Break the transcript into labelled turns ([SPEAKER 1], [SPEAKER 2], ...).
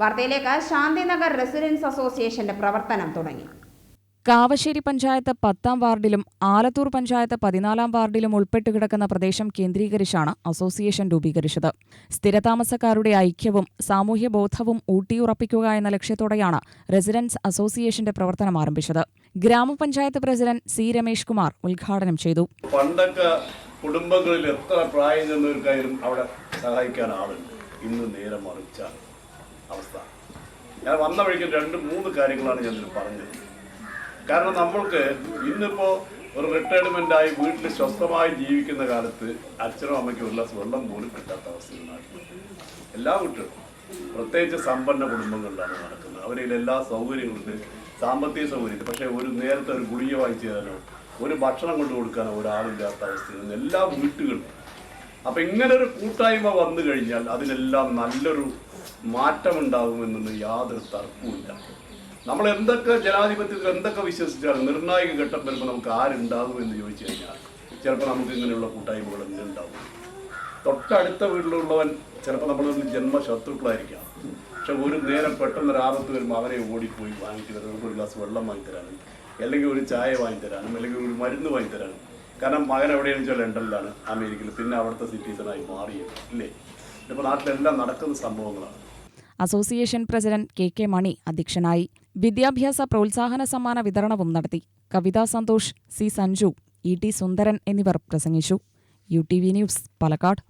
[SPEAKER 1] വാർത്തയിലേക്ക് ശാന്തിനഗർ റെസിഡൻസ് അസോസിയേഷന്റെ പ്രവർത്തനം തുടങ്ങി.
[SPEAKER 2] കാവശ്ശേരി പഞ്ചായത്ത് പത്താം വാർഡിലും ആലത്തൂർ പഞ്ചായത്ത് പതിനാലാം വാർഡിലും ഉൾപ്പെട്ട് കിടക്കുന്ന പ്രദേശം കേന്ദ്രീകരിച്ചാണ് അസോസിയേഷൻ രൂപീകരിച്ചത്. സ്ഥിരതാമസക്കാരുടെ ഐക്യവും സാമൂഹ്യബോധവും ഊട്ടിയുറപ്പിക്കുക എന്ന ലക്ഷ്യത്തോടെയാണ് റെസിഡൻസ് അസോസിയേഷന്റെ പ്രവർത്തനം ആരംഭിച്ചത്. ഗ്രാമപഞ്ചായത്ത് പ്രസിഡന്റ് സി രമേഷ് കുമാർ ഉദ്ഘാടനം ചെയ്തു.
[SPEAKER 3] പണ്ടൊക്കെ കുടുംബങ്ങളിൽ എത്ര പ്രായം ചെന്നവർക്കായാലും അവിടെ സഹായിക്കാൻ ആളുണ്ട്. ഇന്ന് നേരെ മറിച്ച അവസ്ഥ. ഞാൻ വന്ന വഴിക്ക് രണ്ട് മൂന്ന് കാര്യങ്ങളാണ് ഞാൻ പറഞ്ഞത്. കാരണം നമ്മൾക്ക് ഇന്നിപ്പോ ഒരു റിട്ടയർമെന്റ് ആയി വീട്ടിൽ സ്വസ്ഥമായി ജീവിക്കുന്ന കാലത്ത് അച്ഛനും അമ്മയ്ക്കും ഒരു ഗ്ലാസ് വെള്ളം പോലും കിട്ടാത്ത അവസ്ഥയിലാണ് എല്ലാ കുട്ടികളും പ്രത്യേകിച്ച് സമ്പന്ന കുടുംബങ്ങളിലാണ് നടക്കുന്നത്. അവരിൽ എല്ലാ സൗകര്യങ്ങളുണ്ട് സാമ്പത്തിക സൗകര്യം പക്ഷേ ഒരു നേരത്തെ ഒരു ഗുളിക വാങ്ങിച്ചു തരാനോ ഒരു ഭക്ഷണം കൊണ്ട് കൊടുക്കാനോ ഒരാളില്ലാത്ത അവസ്ഥയാണ് എല്ലാ വീട്ടുകളും അപ്പൊ ഇങ്ങനെ ഒരു കൂട്ടായ്മ വന്നു കഴിഞ്ഞാൽ അതിനെല്ലാം നല്ലൊരു മാറ്റമുണ്ടാകുമെന്നൊന്നും യാതൊരു തർക്കവുമില്ല. നമ്മൾ എന്തൊക്കെ ജനാധിപത്യത്തിൽ എന്തൊക്കെ വിശ്വസിച്ചാലും നിർണായക ഘട്ടം വരുമ്പോൾ നമുക്ക് ആരുണ്ടാകും എന്ന് ചോദിച്ചു കഴിഞ്ഞാൽ ചിലപ്പോൾ നമുക്ക് ഇങ്ങനെയുള്ള കൂട്ടായ്മകൾ ഉണ്ടാവും തൊട്ടടുത്ത വീട്ടിലുള്ളവൻ ചിലപ്പോൾ നമ്മളൊരു ജന്മശത്രുക്കളായിരിക്കാം. പക്ഷെ ഒരു നേരം പെട്ടെന്ന് ഒരു ആപത്ത് വരുമ്പോൾ അവരെ ഓടിപ്പോയി വാങ്ങിച്ചു തരാനും ഒരു ഗ്ലാസ് വെള്ളം വാങ്ങിത്തരാനും അല്ലെങ്കിൽ ഒരു ചായ വാങ്ങിത്തരാനും അല്ലെങ്കിൽ ഒരു മരുന്ന് വാങ്ങിത്തരാനും. കാരണം മകൻ എവിടെയാണെന്ന് വെച്ചാൽ ലണ്ടനിലാണ് അമേരിക്കയിൽ പിന്നെ അവിടുത്തെ സിറ്റീസണായി മാറിയത് ഇല്ലേ? ഇപ്പോൾ നാട്ടിലെല്ലാം നടക്കുന്ന സംഭവങ്ങളാണ്.
[SPEAKER 2] Association president K K Mani അധ്യക്ഷനായി വിദ്യാഭ്യാസ പ്രോത്സാഹന സമ്മാന വിതരണവും നടത്തി. Kavitha Santhosh C Sanju E T Sundaran എന്നിവർ പ്രസംഗിച്ചു. U T V news Palakkad.